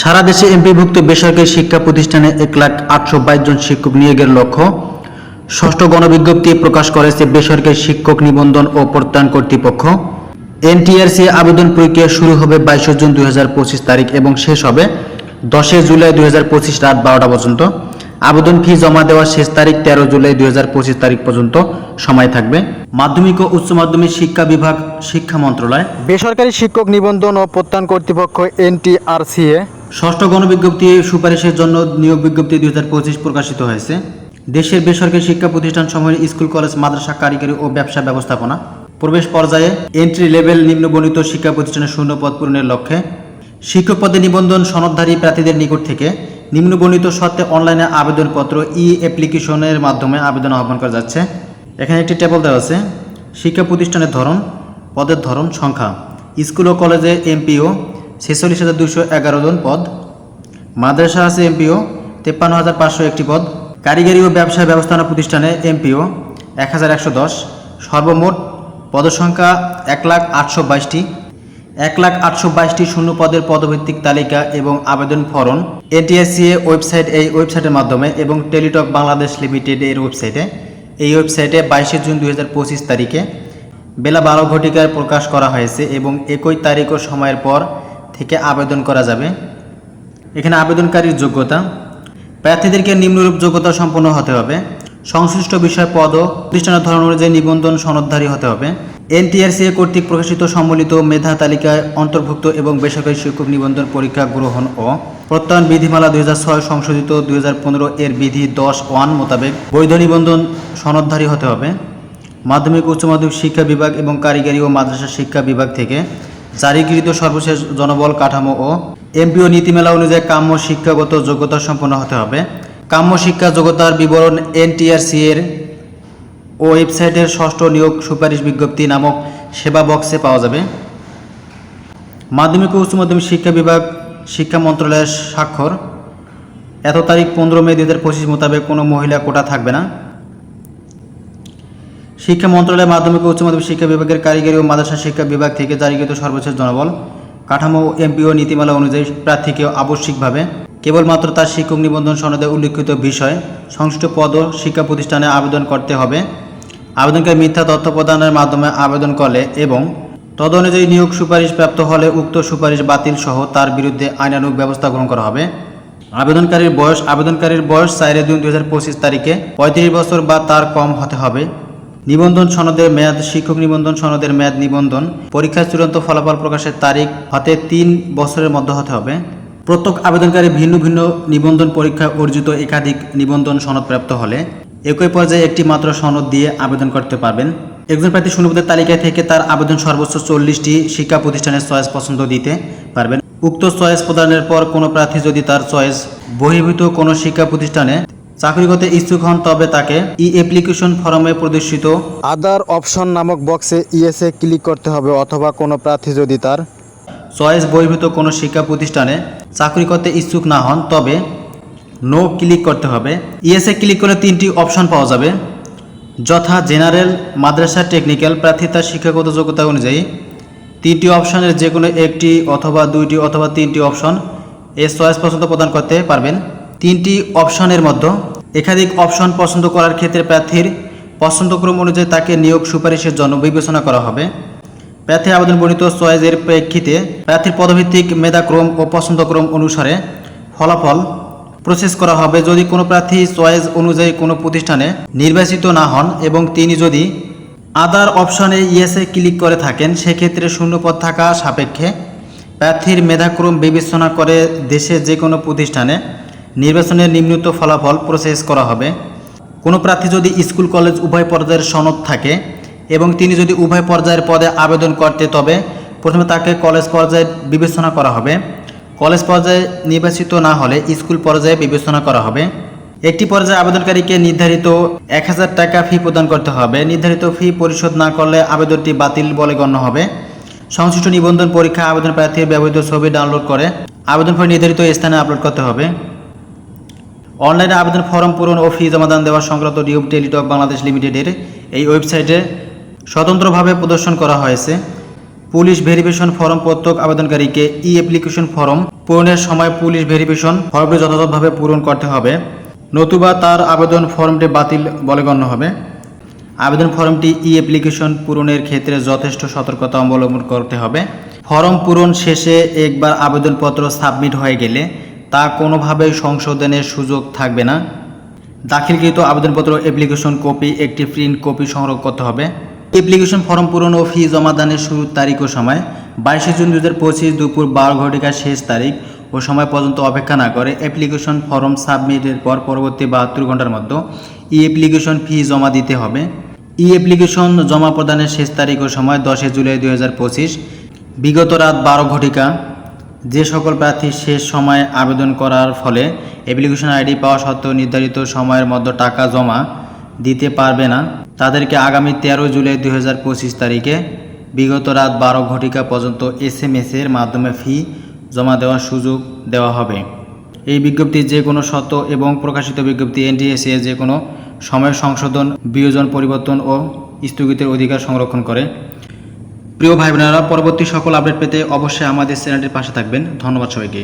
সারা দেশে এমপিভুক্ত বেসরকারি শিক্ষা প্রতিষ্ঠানে এক লাখ আটশো বাইশ জন শিক্ষক নিয়োগের লক্ষ্য। ষষ্ঠ গণবিজ্ঞপ্তি প্রকাশ করেছে বেসরকারি শিক্ষক নিবন্ধন ও প্রত্যয়ন কর্তৃপক্ষ। এনটিআরসি আবেদন প্রক্রিয়া শুরু হবে বাইশে জুন দুই হাজার পঁচিশ তারিখ এবং শেষ হবে দশই জুলাই দুই হাজার পঁচিশ রাত বারোটা পর্যন্ত। আবেদন ফি জমা দেওয়ার শেষ তারিখ তেরো জুলাই দুই হাজার পঁচিশ তারিখ পর্যন্ত সময় থাকবে। মাধ্যমিক ও উচ্চ মাধ্যমিক শিক্ষা বিভাগ শিক্ষা মন্ত্রণালয়। বেসরকারি শিক্ষক নিবন্ধন ও প্রত্যয়ন কর্তৃপক্ষ এনটিআরসিএ ষষ্ঠ গণবিজ্ঞপ্তি সুপারিশের জন্য নিয়োগ বিজ্ঞপ্তি দুই হাজার পঁচিশ প্রকাশিত হয়েছে। দেশের বেসরকারি শিক্ষা প্রতিষ্ঠান সমূহের স্কুল, কলেজ, মাদ্রাসা, কারিগরি ও ব্যবসা ব্যবস্থাপনা। প্রবেশ পর্যায়ে এন্ট্রি লেভেল নিম্নবর্ণিত শিক্ষা প্রতিষ্ঠানের শূন্য পদ পূরণের লক্ষ্যে শিক্ষক পদে নিবন্ধন সনদধারী প্রার্থীদের নিকট থেকে নিম্নবর্ণিত সত্ত্বে অনলাইনে আবেদনপত্র ই অ্যাপ্লিকেশনের মাধ্যমে আবেদন আহ্বান করা যাচ্ছে। এখানে একটি টেবল দেওয়া আছে। শিক্ষা প্রতিষ্ঠানের ধরন, পদের ধরন, সংখ্যা, স্কুল ও কলেজে এমপিও ছেচল্লিশ হাজার দুশো এগারো জন পদ। মাদ্রাসা আছে এমপিও, তেপ্পান্ন হাজার পাঁচশো একটি পদ। কারিগরি ও ব্যবসা ব্যবস্থাপনা প্রতিষ্ঠানে এমপিও, এক হাজার একশো দশ। সর্বমোট পদসংখ্যা এক লাখ আটশো বাইশটি। এক লাখ আটশো বাইশটি শূন্য পদের পদভিত্তিক তালিকা এবং আবেদন ফরম এনটিএসসিএ ওয়েবসাইট এই ওয়েবসাইটের মাধ্যমে এবং টেলিটক বাংলাদেশ লিমিটেড এর ওয়েবসাইটে। এই ওয়েবসাইটে বাইশে জুন দুই হাজার পঁচিশ তারিখে বেলা বারো ঘটিকায় প্রকাশ করা হয়েছে এবং একই তারিখ ও সময়ের পর থেকে আবেদন করা যাবে। এখানে আবেদনকারীর যোগ্যতা, প্রার্থীদেরকে নিম্নরূপ যোগ্যতা সম্পন্ন হতে হবে, সংশ্লিষ্ট বিষয় পদ ও প্রতিষ্ঠানের ধরন অনুযায়ী নিবন্ধন সনদধারী হতে হবে এনটিআরসিএ কর্তৃক প্রকাশিত সম্মিলিত মেধা তালিকায় অন্তর্ভুক্ত এবং বেসরকারি শিক্ষক নিবন্ধন পরীক্ষা গ্রহণ ও প্রত্যয়ন বিধিমালা দুই ছয় সংশোধিত দুই হাজার পনেরো এর বিধি দশ ওয়ান মোতাবেক বৈধ নিবন্ধন সনদধারী হতে হবে। মাধ্যমিক উচ্চ মাধ্যমিক শিক্ষা বিভাগ এবং কারিগরি ও মাদ্রাসা শিক্ষা বিভাগ থেকে জারিকৃত সর্বশেষ জনবল কাঠামো ও এমপিও নীতিমেলা অনুযায়ী কাম্য শিক্ষাগত যোগ্যতা সম্পন্ন হতে হবে। কাম্য শিক্ষা যোগ্যতার বিবরণ এনটিআরসি এর ওয়েবসাইটের ষষ্ঠ নিয়োগ সুপারিশ বিজ্ঞপ্তি নামক সেবা বক্সে পাওয়া যাবে। মাধ্যমিক ও উচ্চ মাধ্যমিক শিক্ষা বিভাগ শিক্ষা মন্ত্রণালয়ের স্বাক্ষর। এত তারিখ পনেরো মে দুই হাজার পঁচিশ মোতাবেক কোনো মহিলা কোটা থাকবে না। শিক্ষা মন্ত্রণালয় মাধ্যমিক ও উচ্চ মাধ্যমিক শিক্ষা বিভাগের কারিগরি ও মাদ্রাসা শিক্ষা বিভাগ থেকে জারিকৃত সর্বশেষ জনবল, কাঠামো ও এমপিও নীতিমালা অনুযায়ী প্রার্থীকে আবশ্যিকভাবে কেবলমাত্র তার শিক্ষক নিবন্ধন সনদে উল্লিখিত বিষয়, সংশ্লিষ্ট পদ ও শিক্ষা প্রতিষ্ঠানে আবেদন করতে হবে। আবেদনকারী মিথ্যা তথ্য প্রদানের মাধ্যমে আবেদন করলে এবং তদ অনুযায়ী নিয়োগ সুপারিশ প্রাপ্ত হলে উক্ত সুপারিশ বাতিল সহ তার বিরুদ্ধে আইনানুগ ব্যবস্থা গ্রহণ করা হবে। আবেদনকারীর বয়স আবেদনকারীর বয়স চারে জুন দুই হাজার পঁচিশ তারিখে পঁয়ত্রিশ বছর বা তার কম হতে হবে। নিবন্ধন সনদের মেয়াদ, শিক্ষক নিবন্ধন সনদের মেয়াদ নিবন্ধন, পরীক্ষার চূড়ান্ত ফলাফল প্রকাশের তারিখ হতে তিন বছরের মধ্যে হতে হবে। প্রত্যেক আবেদনকারী ভিন্ন ভিন্ন নিবন্ধন পরীক্ষা অর্জিত একাধিক নিবন্ধন সনদ প্রাপ্ত হলে একই পর্যায়ে একটি মাত্র সনদ দিয়ে আবেদন করতে পারবেন। একজন প্রার্থী শূন্যপদের তালিকা থেকে তার আবেদন সর্বোচ্চ চল্লিশটি শিক্ষা প্রতিষ্ঠানের চয়েস পছন্দ দিতে পারবেন। উক্ত চয়েস প্রদানের পর কোনো প্রার্থী যদি তার চয়েস বহির্ভূত কোনো শিক্ষা প্রতিষ্ঠানে চাকরি করতে ইচ্ছুক হন তবে তাকে ই অ্যাপ্লিকেশন ফর্মে প্রদর্শিত আদার অপশন নামক বক্সে ইএসএ ক্লিক করতে হবে অথবা কোনো প্রার্থী যদি তার চয়েস বহির্ভূত কোনো শিক্ষা প্রতিষ্ঠানে চাকরি করতে ইচ্ছুক না হন তবে নো ক্লিক করতে হবে। ইএসএ ক্লিক করে তিনটি অপশন পাওয়া যাবে। যথা জেনারেল মাদ্রাসা টেকনিক্যাল প্রার্থী তার শিক্ষাগত যোগ্যতা অনুযায়ী। তিনটি অপশনের যে কোনো একটি অথবা দুইটি অথবা তিনটি অপশন এ চয়েস পছন্দ প্রদান করতে পারবেন। তিনটি অপশনের মধ্যে একাধিক অপশন পছন্দ করার ক্ষেত্রে প্রার্থীর পছন্দক্রম অনুযায়ী তাকে নিয়োগ সুপারিশের জন্য বিবেচনা করা হবে। প্রার্থী আবেদন বর্ণিত চয়েসের প্রেক্ষিতে প্রার্থীর পদভিত্তিক মেধাক্রম ও পছন্দক্রম অনুসারে ফলাফল প্রসেস করা হবে যদি কোনো প্রার্থী চয়েস অনুযায়ী কোনো প্রতিষ্ঠানে নির্বাচিত না হন এবং তিনি যদি আদার অপশনে ইয়েসে ক্লিক করে থাকেন, সেক্ষেত্রে শূন্যপদ থাকা সাপেক্ষে প্রার্থীর মেধাক্রম বিবেচনা করে দেশে যে কোনো প্রতিষ্ঠানে নির্বাচনের নিম্নত ফলাফল প্রসেস করা হবে। কোনো প্রার্থী যদি স্কুল, কলেজ উভয় পর্যায়ের সনদ থাকে এবং তিনি যদি উভয় পর্যায়ের পদে আবেদন করতে, তবে প্রথমে তাকে কলেজ পর্যায়ে বিবেচনা করা হবে। কলেজ পর্যায়ে নির্বাচিত না হলে স্কুল পর্যায়ে বিবেচনা করা হবে। একটি পর্যায়ে আবেদনকারীকে নির্ধারিত এক হাজার টাকা ফি প্রদান করতে হবে। নির্ধারিত ফি পরিশোধ না করলে আবেদনটি বাতিল বলে গণ্য হবে। সংশ্লিষ্ট নিবন্ধন পরীক্ষা আবেদন প্রার্থীর ব্যবহৃত ছবি ডাউনলোড করে আবেদন ফর্ম নির্ধারিত স্থানে আপলোড করতে হবে। অনলাইনে আবেদন ফর্ম পূরণ ও ফি জমাদান দেওয়া সংক্রান্ত নিয়ম টেলিটক বাংলাদেশ লিমিটেডের এই ওয়েবসাইটে স্বতন্ত্রভাবে প্রদর্শন করা হয়েছে। পুলিশ ভেরিফিকেশন ফর্ম প্রত্যেক আবেদনকারীকে ই অ্যাপ্লিকেশন ফর্ম পূরণের সময় পুলিশ ভেরিফিকেশন ফর্মটি যথাযথভাবে পূরণ করতে হবে। নতুবা তার আবেদন ফর্মটি বাতিল বলে গণ্য হবে। আবেদন ফর্মটি ই অ্যাপ্লিকেশন পূরণের ক্ষেত্রে যথেষ্ট সতর্কতা অবলম্বন করতে হবে। ফর্ম পূরণ শেষে একবার আবেদনপত্র সাবমিট হয়ে গেলে তা কোনোভাবেই সংশোধনের সুযোগ থাকবে না। দাখিলকৃত আবেদনপত্র অ্যাপ্লিকেশন কপি একটি প্রিন্ট কপি সংগ্রহ করতে হবে। অ্যাপ্লিকেশন ফর্ম পূরণ ও ফি জমাদানের শুরুর তারিখ ও সময়। বাইশে জুন দু হাজার পঁচিশ দুপুর বারো ঘটিকার শেষ তারিখ ও সময় পর্যন্ত অপেক্ষা না করে অ্যাপ্লিকেশন ফর্ম সাবমিটের পর পরবর্তী বাহাত্তর ঘণ্টার মধ্যে ই অ্যাপ্লিকেশন ফি জমা দিতে হবে। ই অ্যাপ্লিকেশন জমা প্রদানের শেষ তারিখ ও সময় দশই জুলাই দু হাজার পঁচিশ। বিগত রাত বারো ঘটিকা। যে সকল প্রার্থী শেষ সময়ে আবেদন করার ফলে অ্যাপ্লিকেশন আইডি পাওয়া সত্ত্বেও নির্ধারিত সময়ের মধ্যে টাকা জমা দিতে পারবে না। তাদেরকে আগামী তেরো জুলাই দুই হাজার পঁচিশ তারিখে বিগত রাত বারো ঘটিকা পর্যন্ত এস এম এর মাধ্যমে ফি জমা দেওয়ার সুযোগ দেওয়া হবে। এই বিজ্ঞপ্তি যে কোনো শর্ত এবং প্রকাশিত বিজ্ঞপ্তি এনটিএসএ যে কোনো সময় সংশোধন, বিয়োজন, পরিবর্তন ও স্থগিতের অধিকার সংরক্ষণ করে। প্রিয় ভাই বোনেরা পরবর্তী সকল আপডেট পেতে অবশ্যই আমাদের চ্যানেলটির পাশে থাকবেন। ধন্যবাদ সবাইকে।